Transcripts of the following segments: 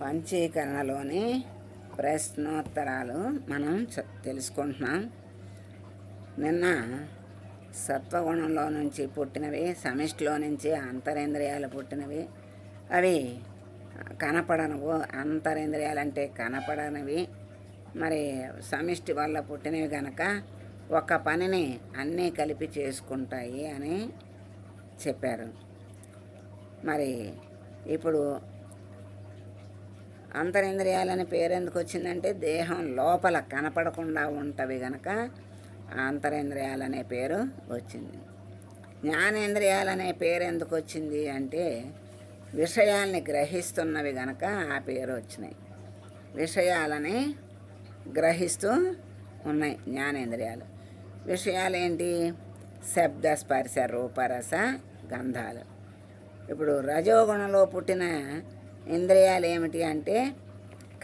పంచీకరణలోని ప్రశ్నోత్తరాలు మనం తెలుసుకుంటున్నాం. నిన్న సత్వగుణంలో నుంచి పుట్టినవి సమిష్టిలో నుంచి అంతరేంద్రియాలు పుట్టినవి. అవి కనపడనవు. అంతరేంద్రియాలు అంటే కనపడనివి. మరి సమిష్టి వల్ల పుట్టినవి కనుక ఒక పనిని అన్నీ కలిపి చేసుకుంటాయి అని చెప్పారు. మరి ఇప్పుడు అంతరింద్రియాలని పేరెందుకు వచ్చిందంటే దేహం లోపల కనపడకుండా ఉంటవి గనక అంతరింద్రియాలనే పేరు వచ్చింది. జ్ఞానేంద్రియాలనే పేరు ఎందుకు వచ్చింది అంటే విషయాల్ని గ్రహిస్తున్నవి గనక ఆ పేరు వచ్చినాయి. విషయాలని గ్రహిస్తూ ఉన్నాయి జ్ఞానేంద్రియాలు. విషయాలు ఏంటి శబ్ద స్పర్శ రూపరస గంధాలు. ఇప్పుడు రజోగుణంలో పుట్టిన ఇంద్రియాలు ఏమిటి అంటే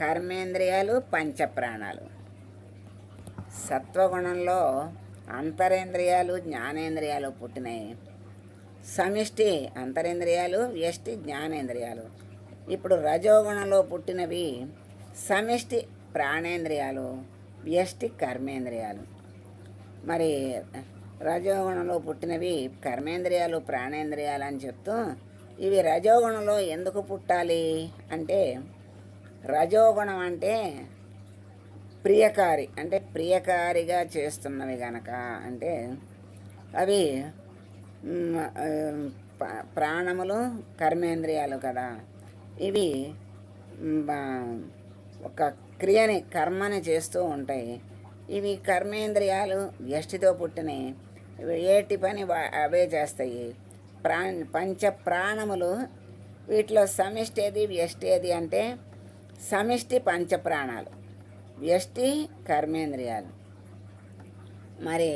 కర్మేంద్రియాలు పంచప్రాణాలు. సత్వగుణంలో అంతరేంద్రియాలు జ్ఞానేంద్రియాలు పుట్టినాయి. సమిష్టి అంతరేంద్రియాలు వ్యష్టి జ్ఞానేంద్రియాలు. ఇప్పుడు రజోగుణంలో పుట్టినవి సమిష్టి ప్రాణేంద్రియాలు వ్యష్టి కర్మేంద్రియాలు. మరి రజోగుణంలో పుట్టినవి కర్మేంద్రియాలు ప్రాణేంద్రియాలు అని చెప్తూ ఇవి రజోగుణంలో ఎందుకు పుట్టాలి అంటే రజోగుణం అంటే ప్రియకారి అంటే ప్రియకారిగా చేస్తున్నవి గనక అంటే అవి ప్రాణములు కర్మేంద్రియాలు కదా. ఇవి బా- ఒక క్రియని కర్మని చేస్తూ ఉంటాయి. ఇవి కర్మేంద్రియాలు వ్యష్టితో పుట్టినవి. ఏటి పని అవే చేస్తాయి. ప్రా పంచ ప్రాణములు వీటిలో సమిష్టి ఏది వ్యష్టి ఏది అంటే సమిష్టి పంచ ప్రాణాలు. వ్యష్టి కర్మేంద్రియాలు. మరి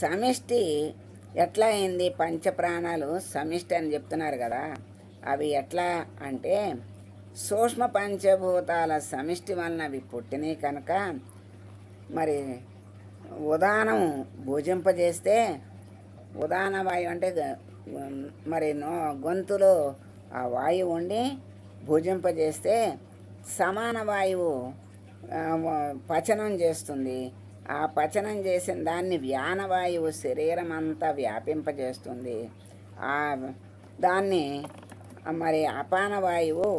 సమిష్టి ఎట్లా అయింది? పంచప్రాణాలు సమిష్టి అని చెప్తున్నారు కదా అవి ఎట్లా అంటే సూక్ష్మ పంచభూతాల సమిష్టి వలన అవి పుట్టినాయి కనుక మరి ఉదానం భుజింపజేస్తే ఉదాన వాయువు అంటే మరి నో గొంతులో ఆ వాయువు ఉండి భుజింపజేస్తే సమాన వాయువు పచనం చేస్తుంది. ఆ పచనం చేసిన దాన్ని వ్యానవాయువు శరీరం అంతా వ్యాపింపజేస్తుంది. ఆ దాన్ని మరి అపాన వాయువు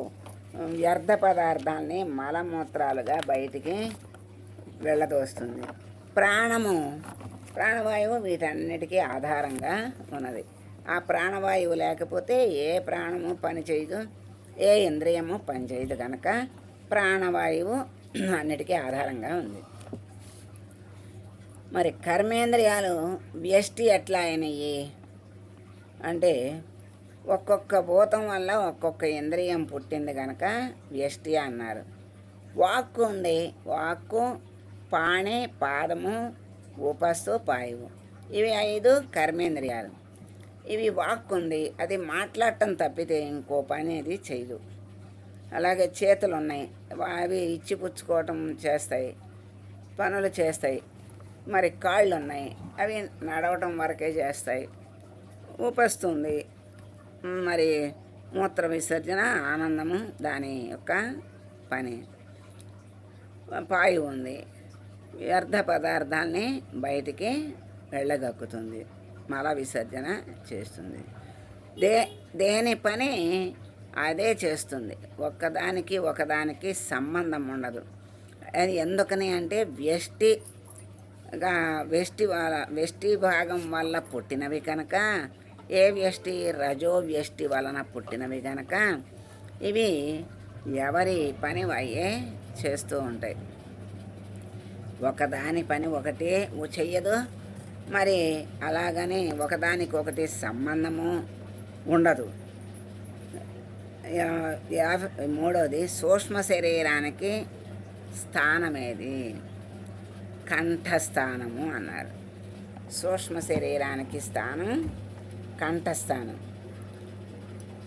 వ్యర్థ పదార్థాలని మలమూత్రాలుగా బయటికి వెళ్ళదోస్తుంది. ప్రాణము ప్రాణవాయువు వీటన్నిటికీ ఆధారంగా ఉన్నది. ఆ ప్రాణవాయువు లేకపోతే ఏ ప్రాణము పనిచేయదు ఏ ఇంద్రియము పనిచేయదు కనుక ప్రాణవాయువు అన్నిటికీ ఆధారంగా ఉంది. మరి కర్మేంద్రియాలు వ్యష్టి ఎట్లా అయినాయి అంటే ఒక్కొక్క భూతం వల్ల ఒక్కొక్క ఇంద్రియం పుట్టింది కనుక వ్యష్టి అన్నారు. వాక్కు ఉంది. వాక్కు పాణి పాదము ఉపస్సు పాయువు. ఇవి ఐదు కర్మేంద్రియాలు. ఇవి వాక్కు ఉంది అది మాట్లాడటం తప్పితే ఇంకో పని అది చేయదు అలాగే చేతులు ఉన్నాయి అవి ఇచ్చిపుచ్చుకోవటం చేస్తాయి. పనులు చేస్తాయి. మరి కాళ్ళు ఉన్నాయి అవి నడవటం వరకే చేస్తాయి. ఊపస్తుంది. మరి మూత్ర విసర్జన ఆనందము దాని యొక్క పని. పాయి ఉంది. వ్యర్థ పదార్థాన్ని బయటికి వెళ్ళగక్కుతుంది. మల విసర్జన చేస్తుంది. దే దేని పని అదే చేస్తుంది. ఒక్కదానికి ఒకదానికి సంబంధం ఉండదు. అది ఎందుకని అంటే వ్యష్టి వ్యష్టి వల- వ్యష్టి భాగం వల్ల పుట్టినవి కనుక ఏ వ్యష్టి రజో వ్యష్టి వలన పుట్టినవి కనుక ఇవి ఎవరి పని అయ్యే చేస్తూ ఉంటాయి. ఒకదాని పని ఒకటే చేయదు చెయ్యదు మరి అలాగని ఒకదానికి ఒకటి సంబంధము ఉండదు. యా- మూడోది సూక్ష్మ శరీరానికి స్థానమేది? కంఠస్థానము అన్నారు. సూక్ష్మ శరీరానికి స్థానం కంఠస్థానం.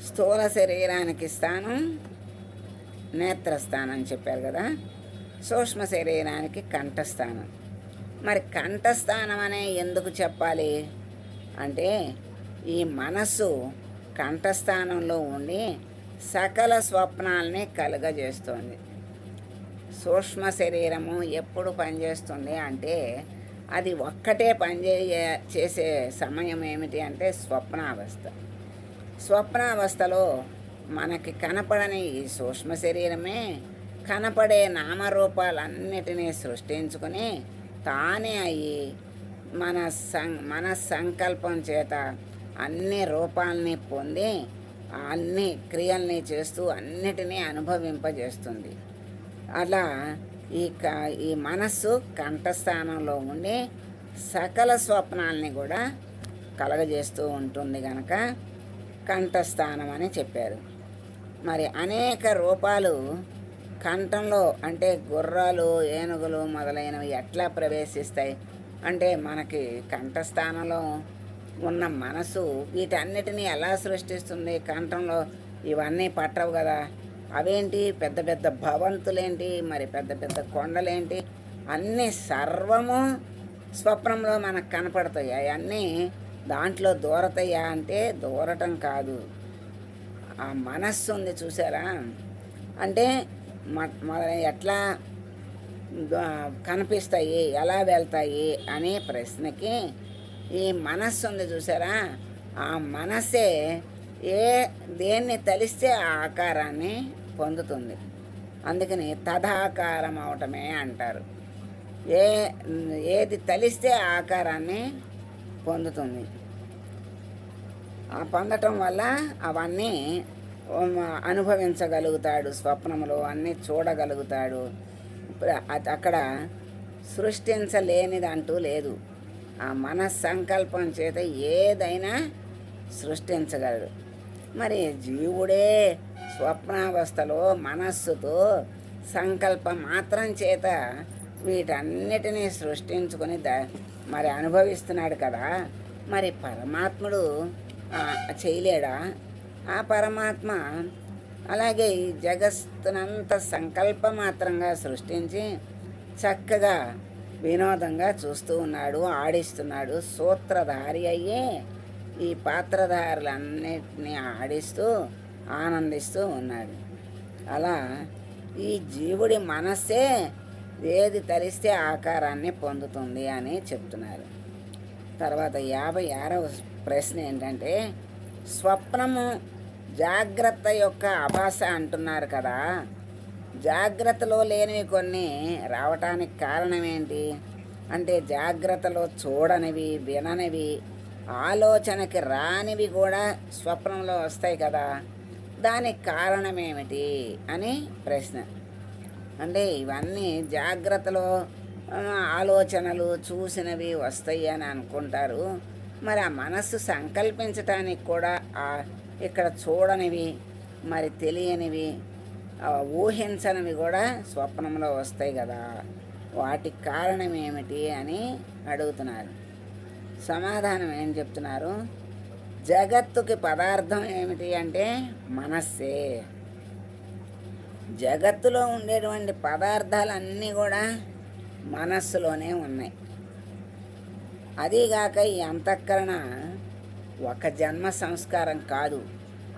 స్థూల శరీరానికి స్థానం నేత్రస్థానం అని చెప్పారు కదా. సూక్ష్మ శరీరానికి కంఠస్థానం. మరి కంఠస్థానం అనే ఎందుకు చెప్పాలి? అంటే ఈ మనస్సు కంఠస్థానంలో ఉండి సకల స్వప్నాల్ని కలుగజేస్తుంది. సూక్ష్మ శరీరము ఎప్పుడు పనిచేస్తుంది అంటే అది ఒక్కటే పనిచే చేసే సమయం ఏమిటి అంటే స్వప్నావస్థ. స్వప్నావస్థలో మనకి కనపడని ఈ సూక్ష్మ శరీరమే కనపడే నామరూపాలన్నిటినీ సృష్టించుకొని తానే అయ్యి మన సం మన సంకల్పం చేత అన్ని రూపాలని పొంది అన్ని క్రియల్ని చేస్తూ అన్నిటినీ అనుభవింపజేస్తుంది. అలా ఈ క ఈ మనస్సు కంఠస్థానంలో ఉండి సకల స్వప్నాల్ని కూడా కలగజేస్తూ ఉంటుంది కనుక కంఠస్థానం అని చెప్పారు. మరి అనేక రూపాలు కంఠంలో అంటే గుర్రాలు ఏనుగులు మొదలైనవి ఎట్లా ప్రవేశిస్తాయి? అంటే మనకి కంఠస్థానంలో ఉన్న మనసు వీటన్నిటిని ఎలా సృష్టిస్తుంది? కంఠంలో ఇవన్నీ పట్టవు కదా. అవేంటి? పెద్ద పెద్ద భవంతులేంటి? మరి పెద్ద పెద్ద కొండలేంటి? అన్నీ సర్వము స్వప్నంలో మనకు కనపడతాయి. అవన్నీ దాంట్లో దూరతాయా అంటే దూరటం కాదు. ఆ మనస్సు ఉంది చూసారా? అంటే ఎట్లా కనిపిస్తాయి ఎలా వెళ్తాయి అనే ప్రశ్నకి ఈ మనస్సు ఉంది చూసారా? ఆ మనస్సే ఏ దేన్ని తలిస్తే ఆ ఆకారాన్ని పొందుతుంది. అందుకని తదాకారం అవటమే అంటారు. ఏ ఏది తలిస్తే ఆకారాన్ని పొందుతుంది. ఆ పొందటం వల్ల అవన్నీ అనుభవించగలుగుతాడు స్వప్నంలో అన్నీ చూడగలుగుతాడు. ఇప్పుడు అక్కడ సృష్టించలేనిది అంటూ లేదు. ఆ మన సంకల్పం చేత ఏదైనా సృష్టించగలడు. మరి జీవుడే స్వప్నావస్థలో మనస్సుతో సంకల్ప మాత్రం చేత వీటన్నిటినీ సృష్టించుకొని ద మరి అనుభవిస్తున్నాడు కదా. మరి పరమాత్ముడు చేయలేడా? ఆ పరమాత్మ అలాగే ఈ జగత్తునంత సంకల్ప మాత్రంగా సృష్టించి చక్కగా వినోదంగా చూస్తూ ఉన్నాడు ఆడిస్తున్నాడు. సూత్రధారి అయ్యే ఈ పాత్రధారులన్నిటినీ ఆడిస్తూ ఆనందిస్తూ ఉన్నాడు. అలా ఈ జీవుడి మనస్సే ఏది తలిస్తే ఆకారాన్ని పొందుతుంది అని చెప్తున్నారు. తర్వాత యాభై ఆరవ ప్రశ్న ఏంటంటే స్వప్నము జాగ్రత్త యొక్క అభాష అంటున్నారు కదా. జాగ్రత్తలో లేనివి కొన్ని రావటానికి కారణం ఏంటి? అంటే జాగ్రత్తలో చూడనివి విననివి ఆలోచనకి రానివి కూడా స్వప్నంలో వస్తాయి కదా. దానికి కారణం ఏమిటి అని ప్రశ్న. అంటే ఇవన్నీ జాగ్రత్తలో ఆలోచనలు చూసినవి వస్తాయి అని అనుకుంటారు. మరి ఆ మనస్సు సంకల్పించటానికి కూడా ఆ ఇక్కడ చూడనివి మరి తెలియనివి ఊహించనివి కూడా స్వప్నంలో వస్తాయి కదా. వాటికి కారణం ఏమిటి అని అడుగుతున్నారు. సమాధానం ఏం చెప్తున్నారు? జగత్తుకి పదార్థం ఏమిటి అంటే మనస్సే. జగత్తులో ఉండేటువంటి పదార్థాలన్నీ కూడా మనస్సులోనే ఉన్నాయి. అదీగాక ఈ అంతఃకరణ ఒక జన్మ సంస్కారం కాదు.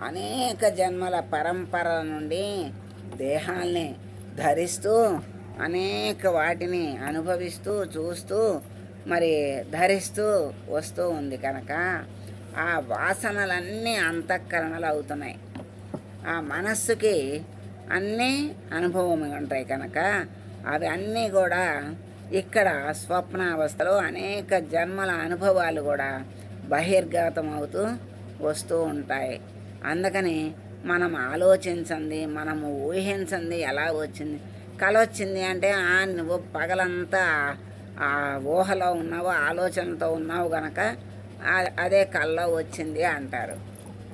అనేక జన్మల పరంపర నుండి దేహాల్ని ధరిస్తూ అనేక వాటిని అనుభవిస్తూ చూస్తూ మరి ధరిస్తూ వస్తూ ఉంది కనుక ఆ వాసనలన్నీ అంతఃకరణలు అవుతున్నాయి. ఆ మనస్సుకి అన్నీ అనుభవం ఉంటాయి కనుక అవి అన్నీ కూడా ఇక్కడ స్వప్నావస్థలో అనేక జన్మల అనుభవాలు కూడా బహిర్గతం అవుతూ వస్తూ ఉంటాయి. అందుకని మనం ఆలోచించండి మనము ఊహించండి ఎలా వచ్చింది? కళ వచ్చింది అంటే "ఆ, నువ్వు పగలంతా ఆ ఊహలో ఉన్నావు ఆలోచనతో ఉన్నావు గనక అదే కల్లో వచ్చింది అంటారు.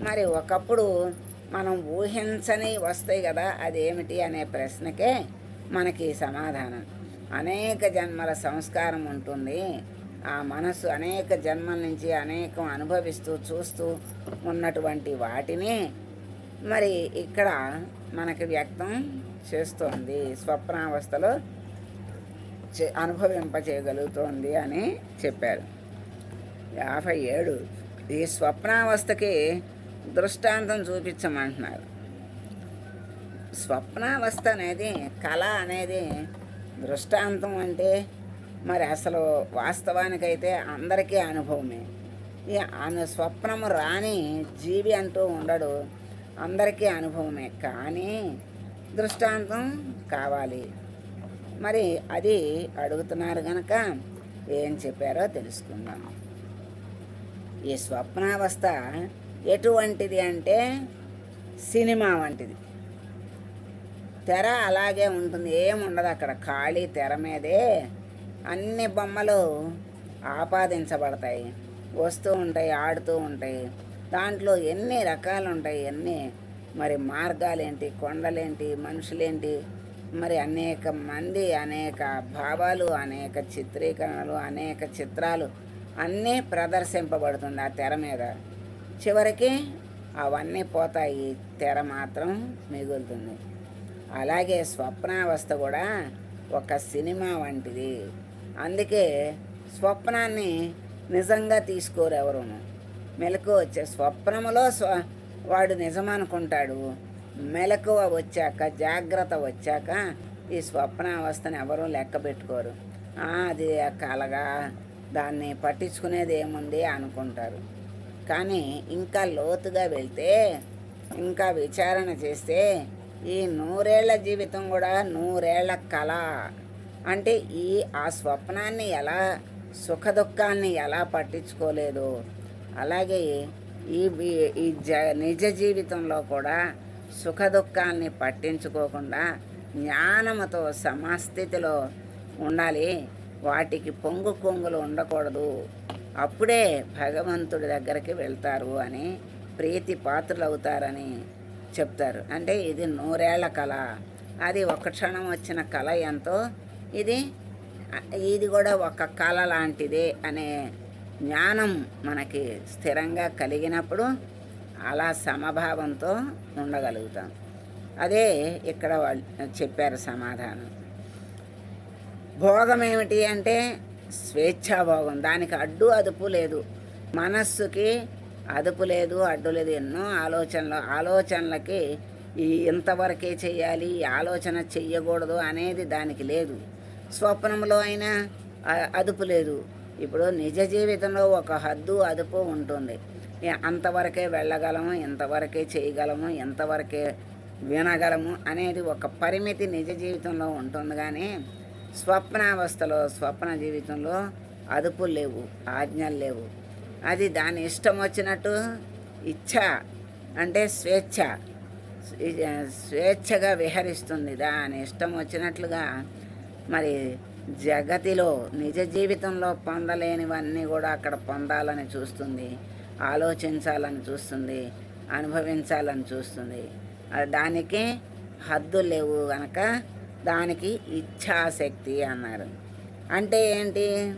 మరి ఒకప్పుడు మనం ఊహించని వస్తాయి కదా అదేమిటి అనే ప్రశ్నకే మనకి సమాధానం. అనేక జన్మల సంస్కారం ఉంటుంది. ఆ మనసు అనేక జన్మల నుంచి అనేకం అనుభవిస్తూ చూస్తూ ఉన్నటువంటి వాటిని మరి ఇక్కడ మనకి వ్యక్తం చేస్తోంది. స్వప్నావస్థలో చే అనుభవింపచేయగలుగుతోంది అని చెప్పారు. యాభై ఏడు ఈ స్వప్నావస్థకి దృష్టాంతం చూపించమంటున్నారు. స్వప్నావస్థ అనేది కళ అనేది దృష్టాంతం అంటే మరి అసలు వాస్తవానికైతే అందరికీ అనుభవమే. ఈ అను స్వప్నము రాని జీవి అంటూ ఉండడు. అందరికీ అనుభవమే. కానీ దృష్టాంతం కావాలి. మరి అది అడుగుతున్నారు కనుక ఏం చెప్పారో తెలుసుకుందాం. ఈ స్వప్నావస్థ ఎటువంటిది అంటే సినిమా వంటిది. తెర అలాగే ఉంటుంది. ఏముండదు అక్కడ. ఖాళీ తెర మీదే అన్ని బొమ్మలు ఆపాదించబడతాయి. వస్తూ ఉంటాయి ఆడుతూ ఉంటాయి. దాంట్లో ఎన్ని రకాలు ఉంటాయి ఎన్ని? మరి మార్గాలేంటి కొండలేంటి మనుషులేంటి? మరి అనేక మంది అనేక భావాలు అనేక చిత్రీకరణలు అనేక చిత్రాలు అన్నీ ప్రదర్శింపబడుతుంది ఆ తెర మీద. చివరికి అవన్నీ పోతాయి తెర మాత్రం మిగులుతుంది. అలాగే స్వప్నావస్థ కూడా ఒక సినిమా వంటిది. అందుకే స్వప్నాన్ని నిజంగా తీసుకోరు ఎవరును మెలకు వచ్చే స్వప్నములో స్వ వాడు నిజమనుకుంటాడు. మెలకువ వచ్చాక జాగ్రత్త వచ్చాక ఈ స్వప్నావస్థను ఎవరూ లెక్క పెట్టుకోరు. "ఆ, అది కలగా దాన్ని పట్టించుకునేది ఏముంది అనుకుంటారు. కానీ ఇంకా లోతుగా వెళ్తే ఇంకా విచారణ చేస్తే ఈ నూరేళ్ళ జీవితం కూడా నూరేళ్ళ కళ. అంటే ఈ ఆ స్వప్నాన్ని ఎలా సుఖదుఖాన్ని ఎలా పట్టించుకోలేదు అలాగే ఈ ఈ- జ నిజ జీవితంలో కూడా సుఖదుఖాన్ని పట్టించుకోకుండా జ్ఞానముతో సమస్థితిలో ఉండాలి. వాటికి పొంగు కొంగులు ఉండకూడదు. అప్పుడే భగవంతుడి దగ్గరికి వెళ్తారు అని ప్రీతి పాత్రలు అవుతారని చెప్తారు. అంటే ఇది నూరేళ్ళ కళ. అది ఒక క్షణం వచ్చిన కళ ఎంతో ఇది ఇది కూడా ఒక కళ లాంటిదే అనే జ్ఞానం మనకి స్థిరంగా కలిగినప్పుడు అలా సమభావంతో ఉండగలుగుతాం. అదే ఇక్కడ వాళ్ళు చెప్పారు సమాధానం. భోగం ఏమిటి అంటే స్వేచ్ఛాభోగం దానికి అడ్డు అదుపు లేదు. మనస్సుకి అదుపు లేదు అడ్డు లేదు. ఎన్నో ఆలోచనలు ఆలోచనలకి ఈ ఇంతవరకే చేయాలి ఈ ఆలోచన చెయ్యకూడదు అనేది దానికి లేదు. స్వప్నంలో అయినా అదుపు లేదు. ఇప్పుడు నిజ జీవితంలో ఒక హద్దు అదుపు ఉంటుంది. అంతవరకే వెళ్ళగలము ఇంతవరకే చేయగలము ఇంతవరకే వినగలము అనేది ఒక పరిమితి నిజ జీవితంలో ఉంటుంది. కానీ స్వప్నావస్థలో స్వప్న జీవితంలో అదుపులు లేవు ఆజ్ఞలు లేవు. అది దాని ఇష్టం వచ్చినట్టు ఇచ్ఛ అంటే స్వేచ్ఛ. స్వేచ్ఛగా విహరిస్తుంది. దాని ఇష్టం వచ్చినట్లుగా మరి జగతిలో నిజ జీవితంలో పొందలేనివన్నీ కూడా అక్కడ పొందాలని చూస్తుంది. ఆలోచించాలని చూస్తుంది. అనుభవించాలని చూస్తుంది. అది దానికి హద్దులు లేవు కనుక దానికి ఇచ్ఛాశక్తి అన్నారు. అంటే ఏంటి?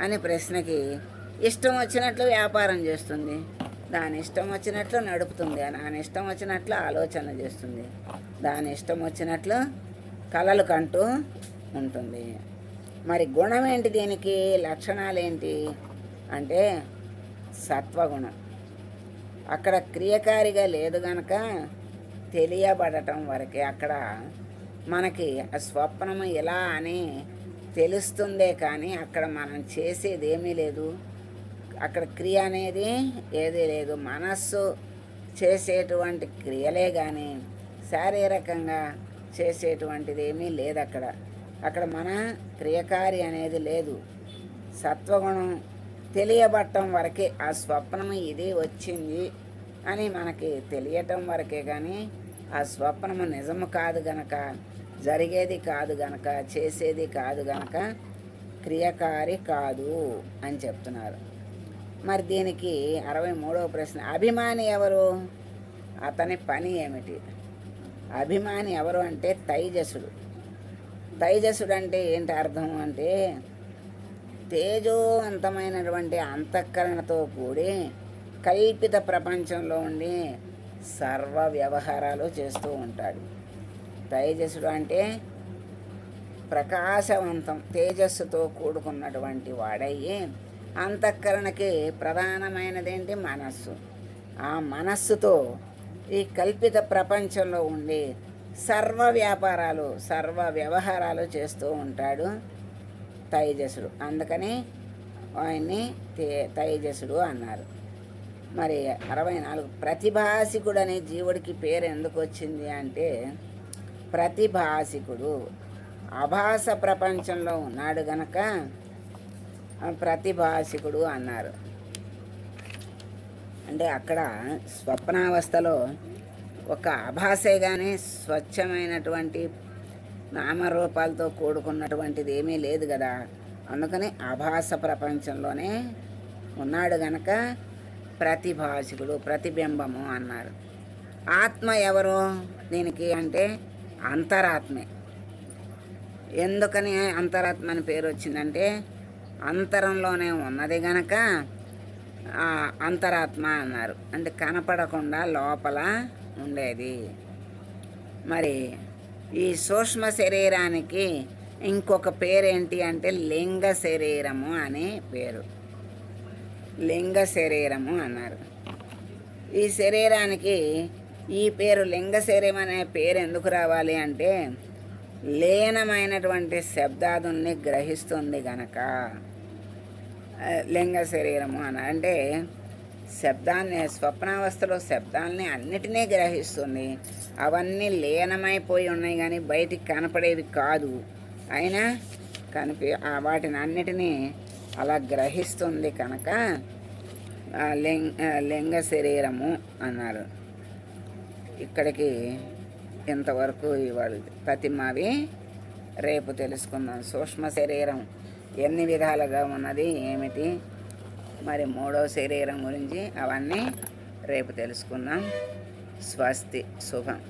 అని ప్రశ్నకి ఇష్టం వచ్చినట్లు వ్యాపారం చేస్తుంది. దాని ఇష్టం వచ్చినట్లు నడుపుతుంది. దాని ఇష్టం వచ్చినట్లు ఆలోచన చేస్తుంది. దాని ఇష్టం వచ్చినట్లు కలలు కంటూ ఉంటుంది. మరి గుణం ఏంటి దీనికి? లక్షణాలు ఏంటి? అంటే సత్వగుణం. అక్కడ క్రియకారిగా లేదు గనక తెలియబడటం వరకే. అక్కడ మనకి ఆ స్వప్నము ఇలా అని తెలుస్తుందే కానీ అక్కడ మనం చేసేది ఏమీ లేదు. అక్కడ క్రియ అనేది ఏదీ లేదు. మనస్సు చేసేటువంటి క్రియలే కానీ శారీరకంగా చేసేటువంటిది ఏమీ లేదు అక్కడ అక్కడ మన క్రియకారి అనేది లేదు. సత్వగుణం తెలియబట్టం వరకే ఆ స్వప్నం ఇది వచ్చింది అని మనకి తెలియటం వరకే కానీ ఆ స్వప్నము నిజము కాదు గనక జరిగేది కాదు గనక చేసేది కాదు గనక క్రియకారి కాదు అని చెప్తున్నారు. మరి దీనికి అరవై మూడవ ప్రశ్న అభిమాని ఎవరు? అతని పని ఏమిటి? అభిమాని ఎవరు అంటే తైజసుడు. తైజసుడు అంటే ఏంటి అర్థం అంటే తేజోవంతమైనటువంటి అంతఃకరణతో కూడి కల్పిత ప్రపంచంలో ఉండి సర్వ వ్యవహారాలు చేస్తూ ఉంటాడు. తేజస్సుడు అంటే ప్రకాశవంతం తేజస్సుతో కూడుకున్నటువంటి వాడయ్యి అంతఃకరణకి ప్రధానమైనదేంటి? మనస్సు. ఆ మనస్సుతో ఈ కల్పిత ప్రపంచంలో ఉండి సర్వ వ్యాపారాలు సర్వ వ్యవహారాలు చేస్తూ ఉంటాడు తైజసుడు. అందుకని ఆయన్ని తే- తైజసుడు అన్నారు. మరి అరవై నాలుగు ప్రతిభాసికుడు అనే జీవుడికి పేరు ఎందుకు వచ్చింది అంటే ప్రతిభాసికుడు అభాస ప్రపంచంలో ఉన్నాడు గనక ప్రతిభాసికుడు అన్నారు. అంటే అక్కడ స్వప్నావస్థలో ఒక ఆభాసే కానీ స్వచ్ఛమైనటువంటి నామరూపాలతో కూడుకున్నటువంటిది ఏమీ లేదు కదా. అందుకని ఆభాస ప్రపంచంలోనే ఉన్నాడు గనక ప్రతిభాషకుడు ప్రతిబింబము అన్నారు. ఆత్మ ఎవరు? దీనికి అంటే అంతరాత్మే. ఎందుకని అంతరాత్మ అని పేరు వచ్చిందంటే అంతరంలోనే ఉన్నది గనక అంతరాత్మ అన్నారు. అంటే కనపడకుండా లోపల ఉండేది. మరి ఈ సూక్ష్మ శరీరానికి ఇంకొక పేరేంటి అంటే లింగ శరీరము అనే పేరు. లింగ శరీరము అన్నారు. ఈ శరీరానికి ఈ పేరు లింగ శరీరం అనే పేరు ఎందుకు రావాలి అంటే లీనమైనటువంటి శబ్దాదుల్ని గ్రహిస్తుంది గనక. లింగ శరీరము అని అంటే శబ్దాన్ని స్వప్నావస్థలో శబ్దాలని అన్నిటినీ గ్రహిస్తుంది. అవన్నీ లీనమైపోయి ఉన్నాయి కానీ బయటికి కనపడేవి కాదు. అయినా కనిపి వాటిని అన్నిటినీ అలా గ్రహిస్తుంది కనుక లింగ లింగ శరీరము అన్నారు. ఇక్కడికి ఇంతవరకు ఇవాళ ప్రతిమావి రేపు తెలుసుకుందాం. సూక్ష్మ శరీరం. ఎన్ని విధాలుగా ఉన్నది ఏమిటి? మరి మూడో శరీరం గురించి అవన్నీ రేపు తెలుసుకుందాం. స్వస్తి శుభం.